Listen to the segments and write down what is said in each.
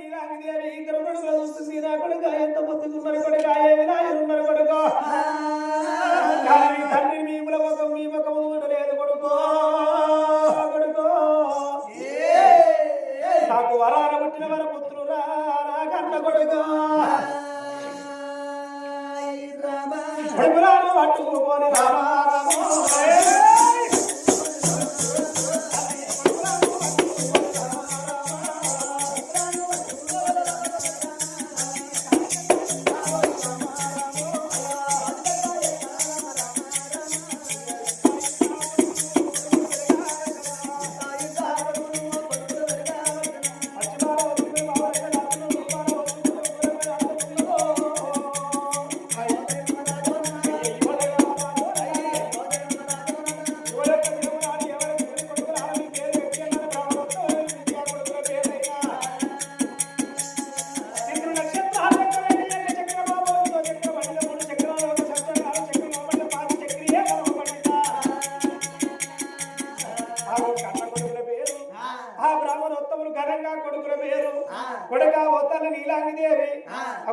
నీలాంటిదేవి ఇద్దరు కొడుకులు చూస్తుంది నా కొడుక ఎంత పొద్దుతున్నారు కొడుక ఏమి నాయనున్నారు కొడుక? కానీ తండ్రి మీ ముల ముఖం మీ ముఖం ఉండలేదు కొడుకో. కొడుకో. నాకు వరాన పుట్టిన వర పుత్రురా నా కన్న కొడుకో కొడుకురాను పట్టుకోని రామా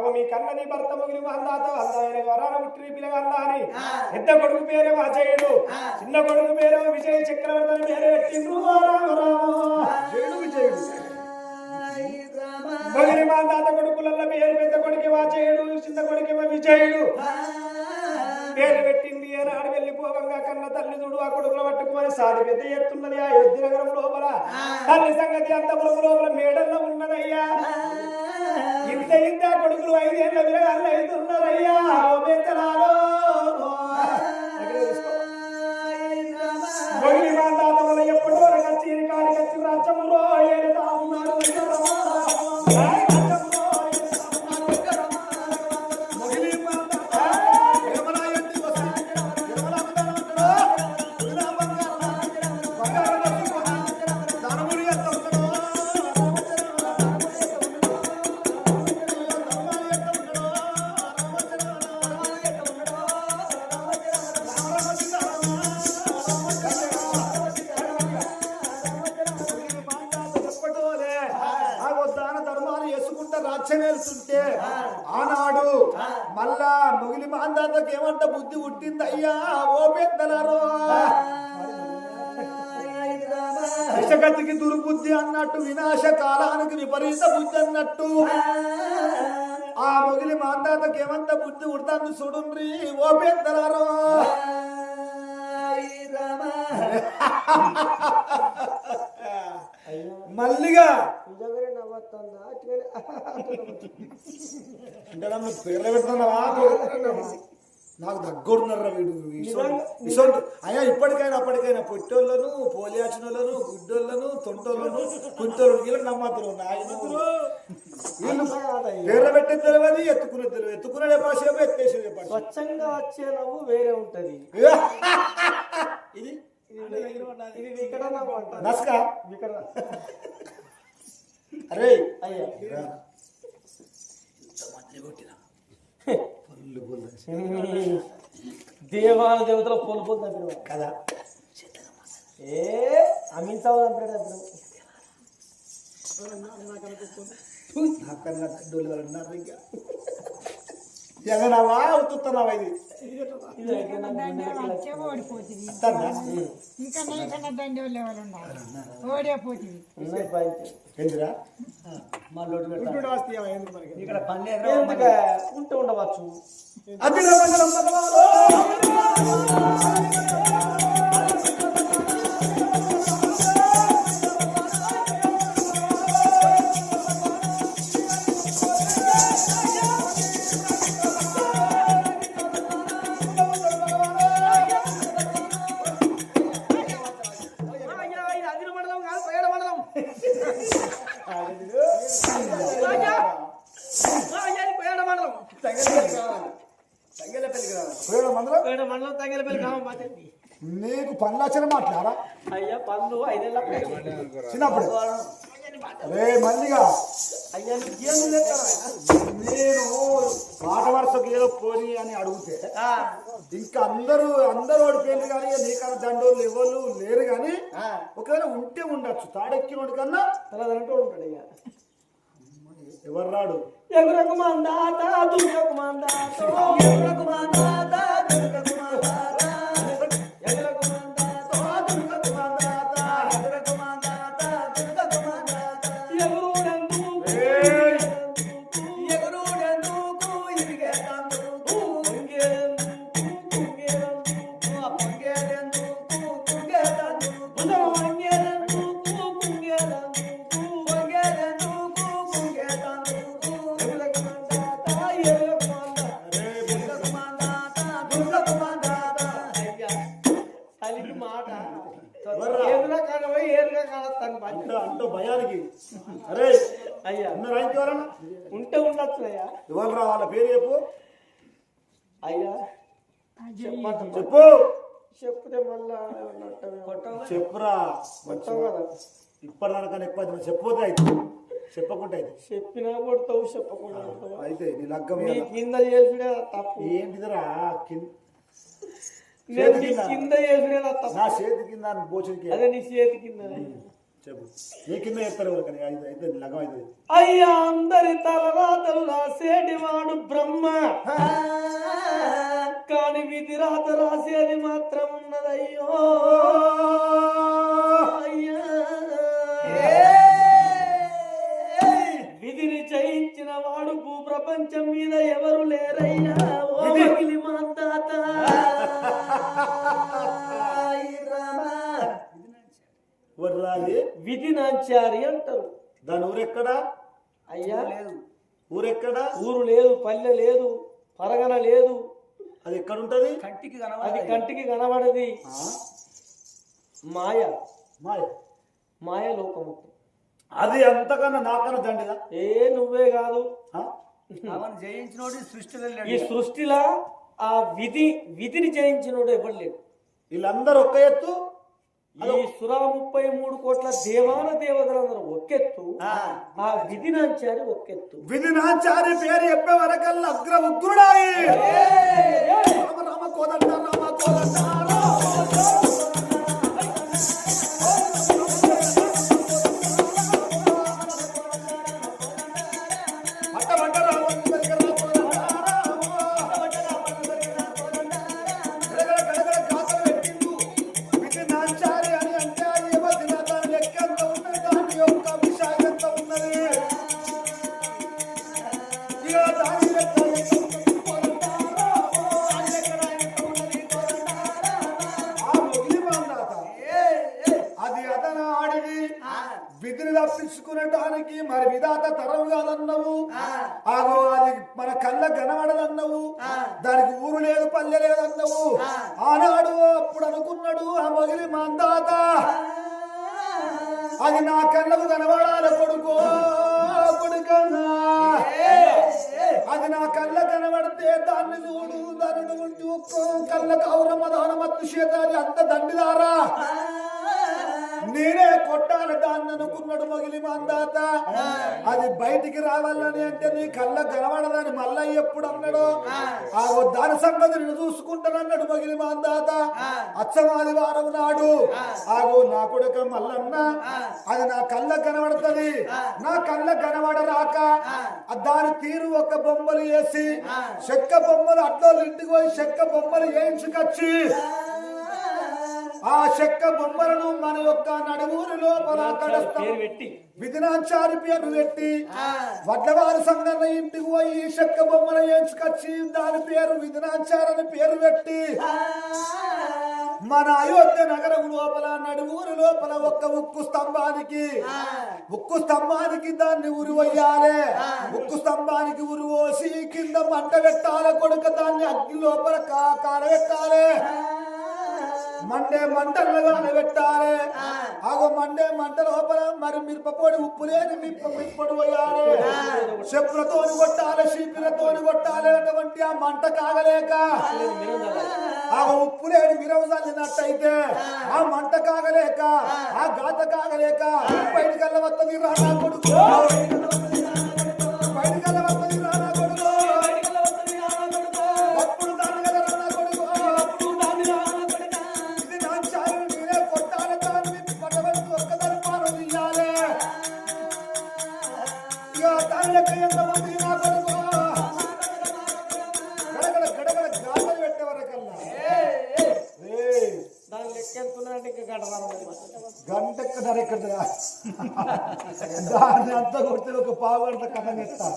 అగో మీ కన్నని భర్త ముగిలి అందాత అందాయన వరాన పుట్టిన పిల్లగల్లా అని పెద్ద కొడుకు పేరే అజయుడు చిన్న కొడుకు పేరు విజయ చక్రవర్తి అని పేరు పెట్టిండ్రు రామ రామ విజయుడు. మొగిలి మా తాత కొడుకులల్ల పేరు పెద్ద కొడుకు వాచయుడు చిన్న కొడుకేమో విజయుడు. పేరు పెట్టింది ఏనాడు వెళ్ళిపోవంగా కన్న తల్లి చూడు ఆ కొడుకులు పట్టుకుని సాది పెద్ద ఎత్తున్నది ఆ యుద్ధ నగరం లోపల తల్లి సంగతి అంతపురం లోపల మేడల్లో ఉన్నదయ్యా. ఇంత ఇంత కొడుకులు ఐదేళ్ళ విరగాళ్ళు అవుతున్నారయ్యా. ఓ మాందాతకి ఏమంట బుద్ధి పుట్టింది? అయ్యా ఓ పెద్దలారో దుర్బుద్ధి అన్నట్టు వినాశ కాలానికి విపరీత బుద్ధి అన్నట్టు. ఆ మొగిలి మాందాతకి ఏమంత బుద్ధి ఉడతాను చూడుండ్రి ఓ పెద్దలారో మల్లిగా అంటే పేర్లు పెడుతున్నావా? నాకు దగ్గరున్నారా వీడు. ఇసొంటి- అయ్యా ఇప్పటికైనా అప్పటికైనా పొట్టోళ్ళను పోలియాచినోళ్ళను గుడ్డోళ్ళను తొంటోళ్ళను కుంటోళ్ళను వీళ్ళకి నమ్మతులు నాయన వీళ్ళు పేర్లు పెట్టే తెలియదు ఎత్తుకునే తెలియదు. ఎత్తుకునే భాష ఎత్తేసే భాష స్వచ్ఛంగా వచ్చే నవ్వు వేరే ఉంటది. ఇది ఇది వికట నవ్వు అంటారు నస్క? వికట అరే! అయ్యా. పళ్ళు పళ్ళు దేవాల దేవతల పొలు పొలు తప్పిన కదా ఏ అమితావు తప్పిన తప్పిన నాకన్నా డోలు ఇంకా జగనవా అవుతున్నావా ఇది? ఇది అయితే నాకు నీకు పనులు మాట్లాడా అయ్యా పనులు ఐదేళ్ళ చిన్నప్పుడు. రే మల్లిగా అయ్యా ఏం లేస్తారా నేను మాట వరుసకు ఏదో పోని అని అడిగితే ఇంకా అందరూ అందరూ ఓడిపోయింది కానీ నీకన్నా దండోళ్ళు ఎవరు లేరు కానీ ఒకవేళ ఉంటే ఉండొచ్చు. తాడెక్కినోడు కన్నా తలదంటూ ఉంటాడు ఇక. ఎవరు రాడు? ఎగురకు మందాత? దుర్గకు మందాత. ఎగురకు మందాత? దుర్గకు అంటూ భయానికి. అరే అయ్యా. ఉన్నారా ఇంకెవరన్నా ఉంటే ఉండొచ్చు అయ్యా. ఎవరు రా వాళ్ళ పేరు చెప్పు. అయ్యా. చెప్పు. చెప్తే మళ్ళా చెప్పురా. ఇప్పటిదానికన్నా ఎక్కువ అయితే చెప్పపోతే అయితే చెప్పకుండా అయితే చెప్పినా కొడతావు చెప్పకుండా అయితే నీ లగ్గం. కింద చేసుడే తప్పు. ఏంటిదిరా? కింద కింద. నా చేతి కింద భోజనకి అదే నీ చేతి కింద. చెప్పు. నీ చెప్తారు అయితే అయ్యా అందరి తలరాతలు రాసేటివాడు బ్రహ్మ. కాని విధి రాత రాసేది మాత్రం ఉన్నదయ్యో. అయ్యా. విధిని జయించిన వాడు భూప్రపంచం మీద ఎవరు లేరయ్యా? రాది విధి నాంచారి అంటారు. దాని ఊరెక్కడా? అయ్యా. ఊరెక్కడా? ఊరు లేదు పల్లె లేదు పరగన లేదు. అది ఎక్కడ ఉంటది అది కంటికి కనబడది. ఆ? మాయ. మాయ. మాయ లోకము అది అంతకన్నా నాకన్నా దండిగా ఏ నువ్వే కాదు. ఆ? జయించినోడు సృష్టిలో ఈ సృష్టిలా ఆ విధి విధిని జయించినోడు ఎవరు లేడు. వీళ్ళందరూ ఒక్క ఎత్తు ఈ సురా ముప్పై మూడు కోట్ల దేవాన దేవతలందరూ ఒకెత్తు ఆ. విధి నాంచారి ఒకెత్తు విధి నాచారి పేరు చెప్పే వరకల్లా అగ్ర ఉగ్రుడాయి రామ రామ కోదండ రామ కోదండ. తరం కాదన్నావు ఆగో అది మన కళ్ళ కనబడదన్నావు దానికి ఊరు లేదు పల్లె లేదన్నావు. ఆనాడు అప్పుడు అనుకున్నాడు ఆ మొగిలి మందాత. అది నా కళ్ళకు కనబడాలి కొడుకో కొడుకన్నా. అది నా కళ్ళ కనబడితే దాన్ని చూడు దాన్ని చూసుకో. కళ్ళ కౌరమ్మ దానమత్తు చేతాది అంత దండిదారా. నేనే కొట్టాలి దాన్ని అనుకున్నాడు మొగిలి మందాత. అది బయటికి రావాలని అంటే నీ కళ్ళ కనబడదని మళ్ళా ఎప్పుడు అన్నాడు? ఆగో దాని సంగతి నేను చూసుకుంటానన్నాడు మొగిలి మందాత. అచ్చమాది వారం నాడు. ఆగో నా కొడుక మల్లన్న. అది నా కళ్ళ కనబడుతుంది. నా కళ్ళ కనబడరాక ఆ. దాని తీరు ఒక బొమ్మలు వేసి చెక్క బొమ్మలు అడ్డోళ్ళు ఇంటికి పోయి చెక్క బొమ్మలు వేయించుకొచ్చి ఆ చెక్క బొమ్మలను మన యొక్క నడుమూరి లోపల తడస్తాం. పేరు పెట్టి. విధినాచారి పేరు పెట్టి వడ్లవారి సంగన్న ఇంటికి పోయి చెక్క బొమ్మలు వేయించుకొచ్చి దాని పేరు విధినాచారని పేరు పెట్టి. మన అయోధ్య నగరం లోపల నడుమూరి లోపల ఒక్క ఉక్కు స్తంభానికి. ఉక్కు స్తంభానికి దాన్ని ఉరివయ్యాలి. ఉక్కు స్తంభానికి ఉరివోసి కింద మంట పెట్టాలి కొడుక దాన్ని అగ్ని లోపల కా- కాలబెట్టాలి మండే మంటలుగా పెట్టాలి. ఆగో మండే మంట లోపల మరి మిరపపొడి ఉప్పు లేని మిప్ప మిప్పడు పోయాలి. చెప్పులతో కొట్టాలి చీపిలతోని కొట్టాలి అటువంటి ఆ మంట కాగలేక. ఆ ఉప్పు లేని చల్లినట్టయితే ఆ. మంట కాగలేక ఆ గాత కాగలేక బయటికల్ల వస్తుంది కొడుకు. ఎంతున్నారంటే ఇంకా గడవరం గంట ఎక్క ధర ఎక్కడ దాన్ని అంతా కొడితే ఒక పావు గంట కథ చెప్తా.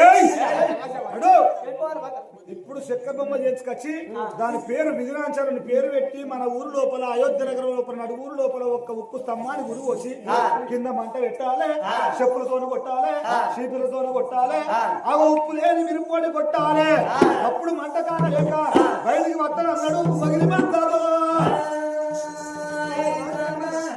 ఏయ్! ఇప్పుడు చెక్క బొమ్మ చేసుకొచ్చి దాని పేరు విజయనాచార్యుని పేరు పెట్టి మన ఊరు లోపల అయోధ్య నగరం లోపల నడు ఊరు లోపల ఒక్క ఉప్పు స్తంభాన్ని గురి వచ్చి కింద మంట పెట్టాలి చెప్పులతోని కొట్టాలి చీపులతోని కొట్టాలి ఆ. ఉప్పు లేని మిరుపోడి కొట్టాలి. అప్పుడు మంట కానలేక బయటికి వస్తాను అన్నాడు పగిలి మంటారు